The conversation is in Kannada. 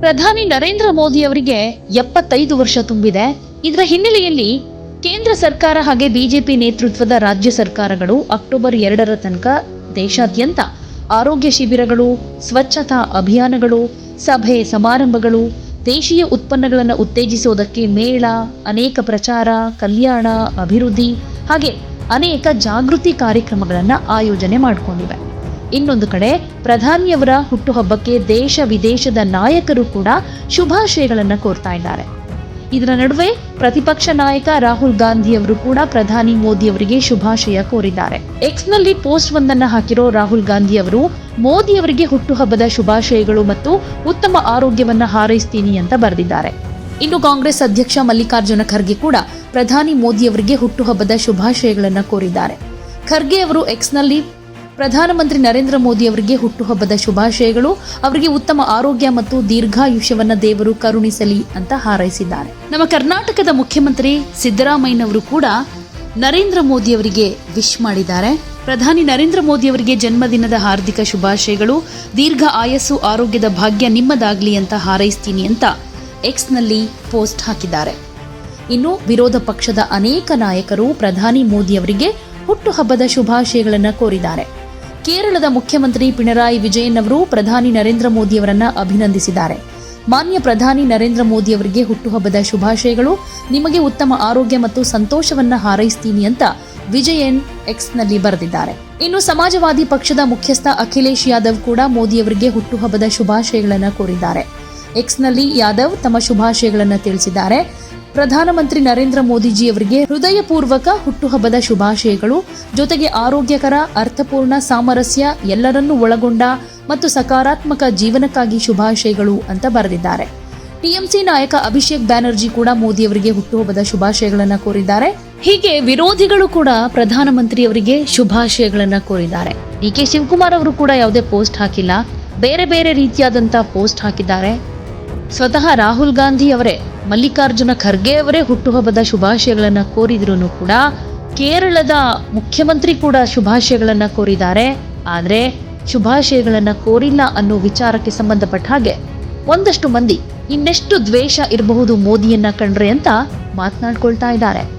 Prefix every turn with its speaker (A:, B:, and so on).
A: ಪ್ರಧಾನಿ ನರೇಂದ್ರ ಮೋದಿ ಅವರಿಗೆ ಎಪ್ಪತ್ತೈದು ವರ್ಷ ತುಂಬಿದೆ. ಇದರ ಹಿನ್ನೆಲೆಯಲ್ಲಿ ಕೇಂದ್ರ ಸರ್ಕಾರ ಹಾಗೆ ಬಿಜೆಪಿ ನೇತೃತ್ವದ ರಾಜ್ಯ ಸರ್ಕಾರಗಳು ಅಕ್ಟೋಬರ್ ಎರಡರ ತನಕ ದೇಶಾದ್ಯಂತ ಆರೋಗ್ಯ ಶಿಬಿರಗಳು, ಸ್ವಚ್ಛತಾ ಅಭಿಯಾನಗಳು, ಸಭೆ ಸಮಾರಂಭಗಳು, ದೇಶೀಯ ಉತ್ಪನ್ನಗಳನ್ನು ಉತ್ತೇಜಿಸುವುದಕ್ಕೆ ಮೇಳ, ಅನೇಕ ಪ್ರಚಾರ, ಕಲ್ಯಾಣ, ಅಭಿವೃದ್ಧಿ ಹಾಗೆ ಅನೇಕ ಜಾಗೃತಿ ಕಾರ್ಯಕ್ರಮಗಳನ್ನು ಆಯೋಜನೆ ಮಾಡಿಕೊಂಡಿವೆ. ಇನ್ನೊಂದು ಕಡೆ, ಪ್ರಧಾನಿಯವರ ಹುಟ್ಟುಹಬ್ಬಕ್ಕೆ ದೇಶ ವಿದೇಶದ ನಾಯಕರು ಕೂಡ ಶುಭಾಶಯಗಳನ್ನು ಕೋರ್ತಾ ಇದ್ದಾರೆ. ಇದರ ನಡುವೆ ಪ್ರತಿಪಕ್ಷ ನಾಯಕ ರಾಹುಲ್ ಗಾಂಧಿ ಅವರು ಕೂಡ ಪ್ರಧಾನಿ ಮೋದಿ ಅವರಿಗೆ ಶುಭಾಶಯ ಕೋರಿದ್ದಾರೆ. ಎಕ್ಸ್ನಲ್ಲಿ ಪೋಸ್ಟ್ ಒಂದನ್ನ ಹಾಕಿರೋ ರಾಹುಲ್ ಗಾಂಧಿ ಅವರು ಮೋದಿ ಅವರಿಗೆ ಹುಟ್ಟುಹಬ್ಬದ ಶುಭಾಶಯಗಳು ಮತ್ತು ಉತ್ತಮ ಆರೋಗ್ಯವನ್ನು ಹಾರೈಸ್ತೀನಿ ಅಂತ ಬರೆದಿದ್ದಾರೆ. ಇನ್ನು ಕಾಂಗ್ರೆಸ್ ಅಧ್ಯಕ್ಷ ಮಲ್ಲಿಕಾರ್ಜುನ ಖರ್ಗೆ ಕೂಡ ಪ್ರಧಾನಿ ಮೋದಿ ಅವರಿಗೆ ಹುಟ್ಟುಹಬ್ಬದ ಶುಭಾಶಯಗಳನ್ನು ಕೋರಿದ್ದಾರೆ. ಖರ್ಗೆ ಅವರು ಎಕ್ಸ್ನಲ್ಲಿ ಪ್ರಧಾನಮಂತ್ರಿ ನರೇಂದ್ರ ಮೋದಿ ಅವರಿಗೆ ಹುಟ್ಟುಹಬ್ಬದ ಶುಭಾಶಯಗಳು. ಅವರಿಗೆ ಉತ್ತಮ ಆರೋಗ್ಯ ಮತ್ತು ದೀರ್ಘಾಯುಷ್ಯವನ್ನ ದೇವರು ಕರುಣಿಸಲಿ ಅಂತ ಹಾರೈಸಿದ್ದಾರೆ. ನಮ್ಮ ಕರ್ನಾಟಕದ ಮುಖ್ಯಮಂತ್ರಿ ಸಿದ್ದರಾಮಯ್ಯನವರು ಕೂಡ ನರೇಂದ್ರ ಮೋದಿ ಅವರಿಗೆ ವಿಶ್ ಮಾಡಿದ್ದಾರೆ. ಪ್ರಧಾನಿ ನರೇಂದ್ರ ಮೋದಿ ಅವರಿಗೆ ಜನ್ಮದಿನದ ಹಾರ್ದಿಕ ಶುಭಾಶಯಗಳು. ದೀರ್ಘ ಆಯಸ್ಸು ಆರೋಗ್ಯದ ಭಾಗ್ಯ ನಿಮ್ಮದಾಗಲಿ ಅಂತ ಹಾರೈಸ್ತೀನಿ ಅಂತ ಎಕ್ಸ್ನಲ್ಲಿ ಪೋಸ್ಟ್ ಹಾಕಿದ್ದಾರೆ. ಇನ್ನು ವಿರೋಧ ಪಕ್ಷದ ಅನೇಕ ನಾಯಕರು ಪ್ರಧಾನಿ ಮೋದಿ ಅವರಿಗೆ ಹುಟ್ಟುಹಬ್ಬದ ಶುಭಾಶಯಗಳನ್ನು ಕೋರಿದ್ದಾರೆ. ಕೇರಳದ ಮುಖ್ಯಮಂತ್ರಿ ಪಿಣರಾಯಿ ವಿಜಯನ್ ಅವರು ಪ್ರಧಾನಿ ನರೇಂದ್ರ ಮೋದಿ ಅವರನ್ನ ಅಭಿನಂದಿಸಿದ್ದಾರೆ. ಮಾನ್ಯ ಪ್ರಧಾನಿ ನರೇಂದ್ರ ಮೋದಿಯವರಿಗೆ ಹುಟ್ಟುಹಬ್ಬದ ಶುಭಾಶಯಗಳು. ನಿಮಗೆ ಉತ್ತಮ ಆರೋಗ್ಯ ಮತ್ತು ಸಂತೋಷವನ್ನ ಹಾರೈಸ್ತೀನಿ ಅಂತ ವಿಜಯನ್ ಎಕ್ಸ್ನಲ್ಲಿ ಬರೆದಿದ್ದಾರೆ. ಇನ್ನು ಸಮಾಜವಾದಿ ಪಕ್ಷದ ಮುಖ್ಯಸ್ಥ ಅಖಿಲೇಶ್ ಯಾದವ್ ಕೂಡ ಮೋದಿಯವರಿಗೆ ಹುಟ್ಟುಹಬ್ಬದ ಶುಭಾಶಯಗಳನ್ನು ಕೋರಿದ್ದಾರೆ. ಎಕ್ಸ್ನಲ್ಲಿ ಯಾದವ್ ತಮ್ಮ ಶುಭಾಶಯಗಳನ್ನು ತಿಳಿಸಿದ್ದಾರೆ. ಪ್ರಧಾನಮಂತ್ರಿ ನರೇಂದ್ರ ಮೋದಿಜಿಯವರಿಗೆ ಹೃದಯಪೂರ್ವಕ ಹುಟ್ಟುಹಬ್ಬದ ಶುಭಾಶಯಗಳು. ಜೊತೆಗೆ ಆರೋಗ್ಯಕರ, ಅರ್ಥಪೂರ್ಣ ಸಾಮರಸ್ಯ ಎಲ್ಲರನ್ನೂ ಒಳಗೊಂಡ ಮತ್ತು ಸಕಾರಾತ್ಮಕ ಜೀವನಕ್ಕಾಗಿ ಶುಭಾಶಯಗಳು ಅಂತ ಬರೆದಿದ್ದಾರೆ. ಟಿಎಂಸಿ ನಾಯಕ ಅಭಿಷೇಕ್ ಬ್ಯಾನರ್ಜಿ ಕೂಡ ಮೋದಿ ಅವರಿಗೆ ಹುಟ್ಟುಹಬ್ಬದ ಶುಭಾಶಯಗಳನ್ನು ಕೋರಿದ್ದಾರೆ. ಹೀಗೆ ವಿರೋಧಿಗಳು ಕೂಡ ಪ್ರಧಾನಮಂತ್ರಿಯವರಿಗೆ ಶುಭಾಶಯಗಳನ್ನು ಕೋರಿದ್ದಾರೆ. ಡಿ ಕೆ ಶಿವಕುಮಾರ್ ಅವರು ಕೂಡ ಯಾವುದೇ ಪೋಸ್ಟ್ ಹಾಕಿಲ್ಲ. ಬೇರೆ ಬೇರೆ ರೀತಿಯಾದಂತಹ ಪೋಸ್ಟ್ ಹಾಕಿದ್ದಾರೆ. ಸ್ವತಃ ರಾಹುಲ್ ಗಾಂಧಿ ಅವರೇ ಮಲ್ಲಿಕಾರ್ಜುನ ಖರ್ಗೆ ಅವರೇ ಹುಟ್ಟುಹಬ್ಬದ ಶುಭಾಶಯಗಳನ್ನು ಕೋರಿದ್ರು ಕೂಡ ಕೇರಳದ ಮುಖ್ಯಮಂತ್ರಿ ಕೂಡ ಶುಭಾಶಯಗಳನ್ನು ಕೋರಿದ್ದಾರೆ. ಆದರೆ ಶುಭಾಶಯಗಳನ್ನು ಕೋರಿಲ್ಲ ಅನ್ನೋ ವಿಚಾರಕ್ಕೆ ಸಂಬಂಧಪಟ್ಟ ಹಾಗೆ ಒಂದಷ್ಟು ಮಂದಿ ಇನ್ನೆಷ್ಟು ದ್ವೇಷ ಇರಬಹುದು ಮೋದಿಯನ್ನ ಕಂಡ್ರೆ ಅಂತ ಮಾತನಾಡ್ಕೊಳ್ತಾ ಇದ್ದಾರೆ.